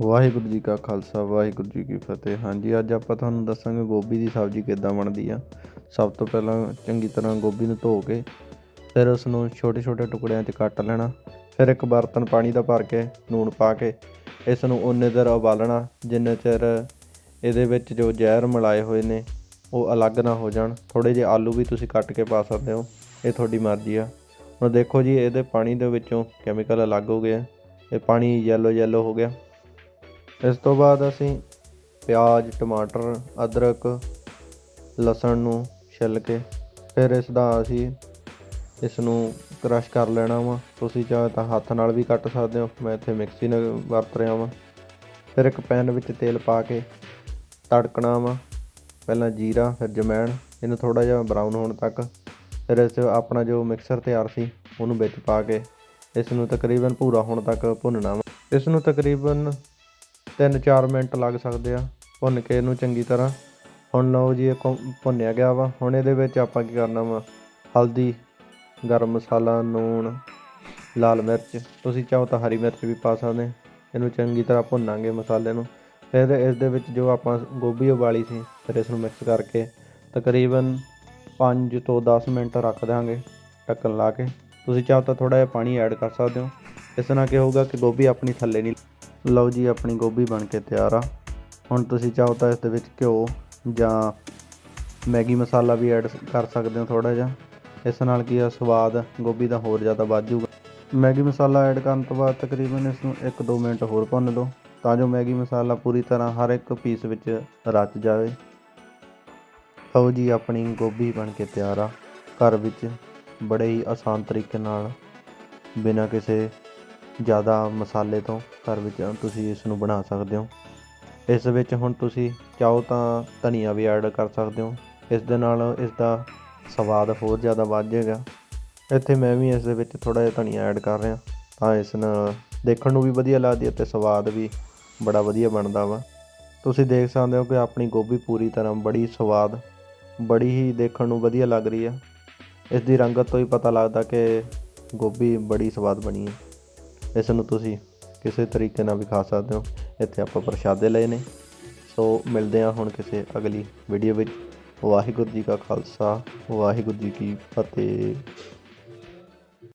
ਵਾਹਿਗੁਰੂ ਜੀ ਕਾ ਖਾਲਸਾ, ਵਾਹਿਗੁਰੂ ਜੀ ਕੀ ਫਤਿਹ। ਹਾਂਜੀ, ਅੱਜ ਆਪਾਂ ਤੁਹਾਨੂੰ ਦੱਸਾਂਗੇ ਗੋਭੀ ਦੀ ਸਬਜ਼ੀ ਕਿੱਦਾਂ ਬਣਦੀ ਆ। ਸਭ ਤੋਂ ਪਹਿਲਾਂ ਚੰਗੀ ਤਰ੍ਹਾਂ ਗੋਭੀ ਨੂੰ ਧੋ ਕੇ, ਫਿਰ ਉਸ ਨੂੰ ਛੋਟੇ ਛੋਟੇ ਟੁਕੜਿਆਂ 'ਚ ਕੱਟ ਲੈਣਾ। ਫਿਰ ਇੱਕ ਬਰਤਨ ਪਾਣੀ ਦਾ ਭਰ ਕੇ, ਲੂਣ ਪਾ ਕੇ ਇਸ ਨੂੰ ਉਨੇ ਦੇਰ ਉਬਾਲਣਾ, ਜਿੰਨੇ ਚਿਰ ਇਹਦੇ ਵਿੱਚ ਜੋ ਜ਼ਹਿਰ ਮਿਲਾਏ ਹੋਏ ਨੇ, ਉਹ ਅਲੱਗ ਨਾ ਹੋ ਜਾਣ। ਥੋੜੇ ਜਿਹੇ ਆਲੂ ਵੀ ਤੁਸੀਂ ਕੱਟ ਕੇ ਪਾ ਸਕਦੇ ਹੋ, ਇਹ ਤੁਹਾਡੀ ਮਰਜ਼ੀ ਆ। ਹੁਣ ਦੇਖੋ ਜੀ, ਇਹਦੇ ਪਾਣੀ ਦੇ ਵਿੱਚੋਂ ਕੈਮੀਕਲ ਅਲੱਗ ਹੋ ਗਏ ਇਹ ਪਾਣੀ ਯੈਲੋ ਯੈਲੋ ਹੋ ਗਿਆ। ਇਸ ਤੋਂ ਬਾਅਦ ਅਸੀਂ ਪਿਆਜ਼, ਟਮਾਟਰ, ਅਦਰਕ, ਲਸਣ ਨੂੰ ਛਿੱਲ ਕੇ ਫਿਰ ਇਸ ਦਾ ਅਸੀਂ ਇਸ ਨੂੰ ਕ੍ਰਸ਼ ਕਰ ਲੈਣਾ ਵਾ। ਤੁਸੀਂ ਚਾਹੇ ਤਾਂ ਹੱਥ ਨਾਲ ਵੀ ਕੱਟ ਸਕਦੇ ਹੋ। ਮੈਂ ਇੱਥੇ ਮਿਕਸੀ ਨਾਲ ਵਰਤ ਰਿਹਾ ਵਾਂ। ਫਿਰ ਇੱਕ ਪੈਨ ਵਿੱਚ ਤੇਲ ਪਾ ਕੇ ਤੜਕਣਾ ਵਾ। ਪਹਿਲਾਂ ਜੀਰਾ, ਫਿਰ ਜਮੈਣ। ਇਹਨੂੰ ਥੋੜਾ ਜਿਹਾ ਬਰਾਊਨ ਹੋਣ ਤੱਕ। ਫਿਰ ਇਸ ਆਪਣਾ ਜੋ ਮਿਕਸਰ ਤਿਆਰ ਸੀ, ਉਹਨੂੰ ਵਿੱਚ ਪਾ ਕੇ ਇਸ ਨੂੰ ਤਕਰੀਬਨ ਭੂਰਾ ਹੋਣ ਤੱਕ ਭੁੰਨਣਾ ਵਾ। ਇਸ ਨੂੰ ਤਕਰੀਬਨ 3-4 ਮਿੰਟ ਲੱਗ ਸਕਦੇ ਆ, ਭੁੰਨ ਕੇ ਇਹਨੂੰ ਚੰਗੀ ਤਰ੍ਹਾਂ। ਹੁਣ ਲਓ ਜੀ, ਇਹ ਕੁ- ਭੁੰਨਿਆ ਗਿਆ ਵਾ। ਹੁਣ ਇਹਦੇ ਵਿੱਚ ਆਪਾਂ ਕੀ ਕਰਨਾ ਵਾ? ਹਲਦੀ, ਗਰਮ ਮਸਾਲਾ, ਨੂਣ, ਲਾਲ ਮਿਰਚ। ਤੁਸੀਂ ਚਾਹੋ ਤਾਂ ਹਰੀ ਮਿਰਚ ਵੀ ਪਾ ਸਕਦੇ ਇਹਨੂੰ ਚੰਗੀ ਤਰ੍ਹਾਂ ਭੁੰਨਾਂਗੇ ਮਸਾਲੇ ਨੂੰ। ਫਿਰ ਇਸ ਦੇ ਵਿੱਚ ਜੋ ਆਪਾਂ ਗੋਭੀ ਉਬਾਲੀ ਸੀ, ਫਿਰ ਇਸ ਨੂੰ ਮਿਕਸ ਕਰਕੇ ਤਕਰੀਬਨ 5 ਤੋਂ 10 ਮਿੰਟ ਰੱਖ ਦਾਂਗੇ ਢੱਕਣ ਲਾ ਕੇ। ਤੁਸੀਂ ਚਾਹੋ ਤਾਂ ਥੋੜਾ ਜਿਹਾ ਪਾਣੀ ਐਡ ਕਰ ਸਕਦੇ ਹੋ। ਇਸ ਨਾਲ ਕੀ ਹੋਊਗਾ ਕਿ ਗੋਭੀ ਆਪਣੀ ਥੱਲੇ ਨਹੀਂ ਲਓ ਜੀ, ਆਪਣੀ ਗੋਭੀ ਬਣ ਕੇ ਤਿਆਰ ਆ। ਹੁਣ ਤੁਸੀਂ ਚਾਹੋ ਤਾਂ ਇਸ ਦੇ ਵਿੱਚ ਘਿਓ ਜਾਂ ਮੈਗੀ ਮਸਾਲਾ ਵੀ ਐਡ ਕਰ ਸਕਦੇ ਹੋ ਥੋੜਾ ਜਿਹਾ। ਇਸ ਨਾਲ ਕੀ ਆ, ਸਵਾਦ ਗੋਭੀ ਦਾ ਹੋਰ ਜ਼ਿਆਦਾ ਵੱਧ ਜਾਊਗਾ। ਮੈਗੀ ਮਸਾਲਾ ਐਡ ਕਰਨ ਤੋਂ ਬਾਅਦ ਤਕਰੀਬਨ ਇਸ ਨੂੰ 1-2 ਮਿੰਟ ਹੋਰ ਭੁੰਨ ਲਓ, ਤਾਂ ਜੋ ਮੈਗੀ ਮਸਾਲਾ ਪੂਰੀ ਤਰ੍ਹਾਂ ਹਰ ਇੱਕ ਪੀਸ ਵਿੱਚ ਰਚ ਜਾਵੇ। ਲਓ ਜੀ, ਆਪਣੀ ਗੋਭੀ ਬਣ ਕੇ ਤਿਆਰ ਆ। ਘਰ ਵਿੱਚ ਬੜੇ ਹੀ ਆਸਾਨ ਤਰੀਕੇ ਨਾਲ ਬਿਨਾਂ ਕਿਸੇ ਜ਼ਿਆਦਾ ਮਸਾਲੇ ਤੋਂ ਘਰ ਵਿੱਚ ਤੁਸੀਂ ਇਸ ਨੂੰ ਬਣਾ ਸਕਦੇ ਹੋ। ਇਸ ਵਿੱਚ ਹੁਣ ਤੁਸੀਂ ਚਾਹੋ ਤਾਂ ਧਨੀਆ ਵੀ ਐਡ ਕਰ ਸਕਦੇ ਹੋ। ਇਸ ਦੇ ਨਾਲ ਇਸ ਦਾ ਸਵਾਦ ਹੋਰ ਜ਼ਿਆਦਾ ਵੱਧ ਜਾਏਗਾ। ਇੱਥੇ ਮੈਂ ਵੀ ਇਸ ਦੇ ਵਿੱਚ ਥੋੜਾ ਜਿਹਾ ਧਨੀਆ ਐਡ ਕਰ ਰਿਹਾ। ਤਾਂ ਇਸ ਨਾਲ ਦੇਖਣ ਨੂੰ ਵੀ ਵਧੀਆ ਲੱਗਦੀ ਹੈ ਤੇ ਸਵਾਦ ਵੀ ਬੜਾ ਵਧੀਆ ਬਣਦਾ ਵਾ। ਤੁਸੀਂ ਦੇਖ ਸਕਦੇ ਹੋ ਕਿ ਆਪਣੀ ਗੋਭੀ ਪੂਰੀ ਤਰ੍ਹਾਂ ਬੜੀ ਸਵਾਦ, ਬੜੀ ਹੀ ਦੇਖਣ ਨੂੰ ਵਧੀਆ ਲੱਗ ਰਹੀ ਹੈ। ਇਸ ਦੀ ਰੰਗਤ ਤੋਂ ਹੀ ਪਤਾ ਲੱਗਦਾ ਕਿ ਗੋਭੀ ਬੜੀ ਸਵਾਦ ਬਣੀ ਹੈ। ਇਸ ਨੂੰ ਤੁਸੀਂ ਕਿਸੇ ਤਰੀਕੇ ਨਾਲ ਵੀ ਖਾ ਸਕਦੇ ਹੋ। ਇੱਥੇ ਆਪਾਂ ਪ੍ਰਸ਼ਾਦੇ ਲਏ ਨੇ। ਸੋ ਮਿਲਦੇ ਹਾਂ ਹੁਣ ਕਿਸੇ ਅਗਲੀ ਵੀਡੀਓ ਵਿੱਚ। ਵਾਹਿਗੁਰੂ ਜੀ ਕਾ ਖਾਲਸਾ, ਵਾਹਿਗੁਰੂ ਜੀ ਕੀ ਫਤਿਹ।